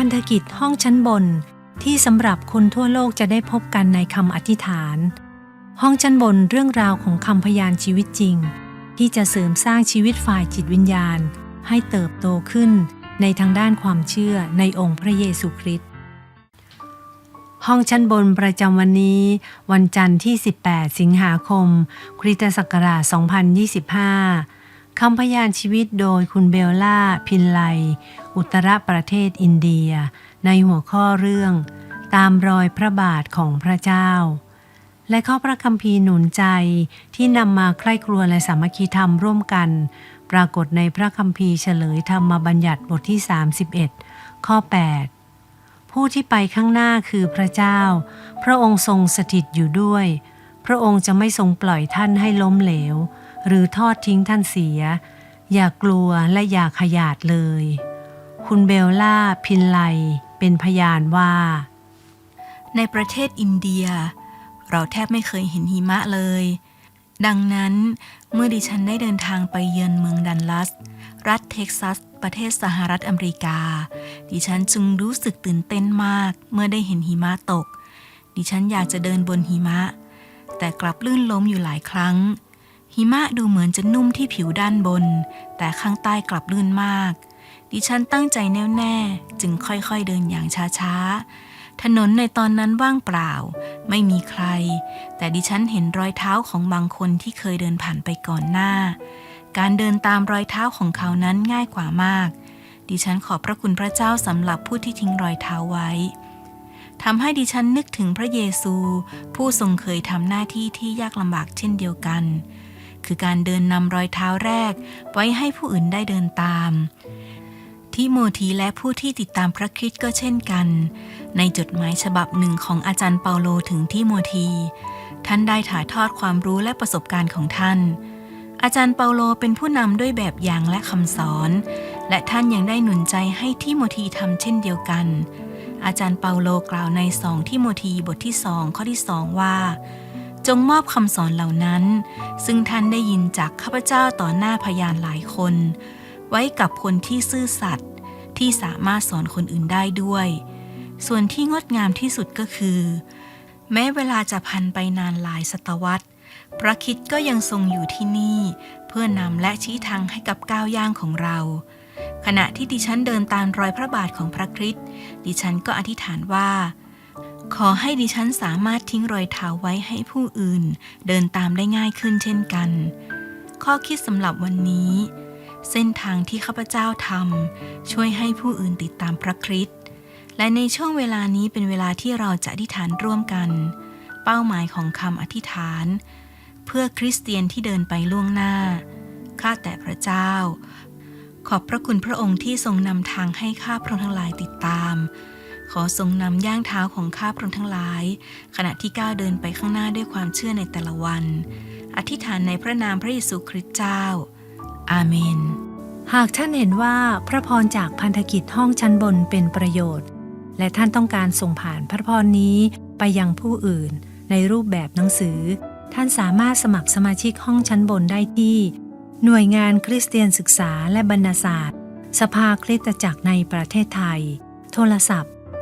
พันธกิจห้องชั้นบน ที่สำหรับคนทั่วโลกจะได้พบกันในคำอธิษฐาน ห้องชั้นบนเรื่องราวของคำพยานชีวิตจริง ที่จะเสริมสร้างชีวิตฝ่ายจิตวิญญาณ ให้เติบโตขึ้นในทางด้านความเชื่อในองค์พระเยซูคริสต์ห้องชั้นบนประจำวันนี้ วันจันทร์ที่ 18 สิงหาคม คริสตศักราช 2025 คำพยานชีวิตโดยคุณเบลล่า พินไล อุตรประเทศอินเดีย ในหัวข้อเรื่อง ตามรอยพระบาทของพระเจ้า และข้อพระคัมภีร์หนุนใจที่นำมาใคร่ครวญและสามัคคีธรรมร่วมกัน ปรากฏในพระคัมภีร์เฉลยธรรมบัญญัติบทที่ 31 ข้อ 8 ผู้ที่ไปข้างหน้าคือพระเจ้า พระองค์ทรงสถิตอยู่ด้วย พระองค์จะไม่ทรงปล่อยท่านให้ล้มเหลว หรือทอดทิ้งท่านเสีย อย่ากลัวและอย่าขยาดเลย คุณเบลล่าพินไลเป็นพยานว่า ในประเทศอินเดีย เราแทบไม่เคยเห็นหิมะเลย ดังนั้นเมื่อดิฉันได้เดินทางไปเยือนเมืองดันลัส รัฐเท็กซัส ประเทศสหรัฐอเมริกา ดิฉันจึงรู้สึกตื่นเต้นมากเมื่อได้เห็นหิมะตก ดิฉันอยากจะเดินบนหิมะ แต่กลับลื่นล้มอยู่หลายครั้ง หิมะดูเหมือนจะนุ่มที่ผิวด้านบน แต่ข้างใต้กลับลื่นมาก ดิฉันตั้งใจแน่วแน่จึงค่อยๆเดินอย่างช้าๆ ถนนในตอนนั้นว่างเปล่า ไม่มีใคร แต่ดิฉันเห็นรอยเท้าของบางคนที่เคยเดินผ่านไปก่อนหน้า การเดินตามรอยเท้าของเขานั้นง่ายกว่ามาก ดิฉันขอบพระคุณพระเจ้าสำหรับผู้ที่ทิ้งรอยเท้าไว้ทำให้ดิฉันนึกถึงพระเยซู ผู้ทรงเคยทำหน้าที่ที่ยากลำบากเช่นเดียวกัน คือการเดินนำรอยเท้าแรก ไว้ให้ผู้อื่นได้เดินตามทิโมธีและผู้ที่ติดตามพระคริสต์ก็เช่นกัน ในจดหมายฉบับหนึ่งของอาจารย์เปาโลถึงทิโมธี ท่านได้ถ่ายทอดความรู้และประสบการณ์ของท่าน อาจารย์เปาโลเป็นผู้นำด้วยแบบอย่างและคำสอน และท่านยังได้หนุนใจให้ทิโมธีทำเช่นเดียวกัน อาจารย์เปาโลกล่าวในสองทิโมธีบทที่สองข้อที่สองว่า จงมอบคำสอนเหล่านั้น ซึ่งท่านได้ยินจากข้าพเจ้าต่อหน้าพยานหลายคน ไว้กับคนที่ซื่อสัตย์ที่สามารถสอนคนอื่นได้ด้วย ส่วนที่งดงามที่สุดก็คือ แม้เวลาจะพันไปนานหลายศตวรรษ พระคิดก็ยังทรงอยู่ที่นี่ เพื่อนำและชี้ทางให้กับก้าวย่างของเรา ขณะที่ดิฉันเดินตามรอยพระบาทของพระคริสต์ดิฉันก็อธิษฐานว่า ขอให้ดิฉันสามารถทิ้งรอยเท้าไว้ให้ผู้อื่น เดินตามได้ง่ายขึ้นเช่นกัน ข้อคิดสำหรับวันนี้ เส้นทางที่ข้าพเจ้าทำช่วยให้ผู้อื่นติดตามพระคริสต์และในช่วงเวลานี้เป็นเวลาที่เราจะอธิษฐานร่วมกัน เป้าหมายของคำอธิษฐาน เพื่อคริสเตียนที่เดินไปล่วงหน้า ข้าแต่พระเจ้า ขอบพระคุณพระองค์ที่ทรงนำทางให้ข้าพระองค์ทั้งหลายติดตาม ขอทรงนำย่างเท้าของข้าพระองค์ทั้งหลาย ขณะที่ก้าวเดินไปข้างหน้าด้วยความเชื่อในแต่ละวัน อธิษฐานในพระนามพระเยซูคริสต์เจ้า อาเมน หากท่านเห็นว่าพระพรจากพันธกิจห้องชั้นบนเป็นประโยชน์ และท่านต้องการส่งผ่านพระพรนี้ไปยังผู้อื่น ในรูปแบบหนังสือ ท่านสามารถสมัครสมาชิกห้องชั้นบนได้ที่ หน่วยงานคริสเตียนศึกษาและบรรณศาสตร์ สภาคริสตจักรในประเทศไทย โทรศัพท์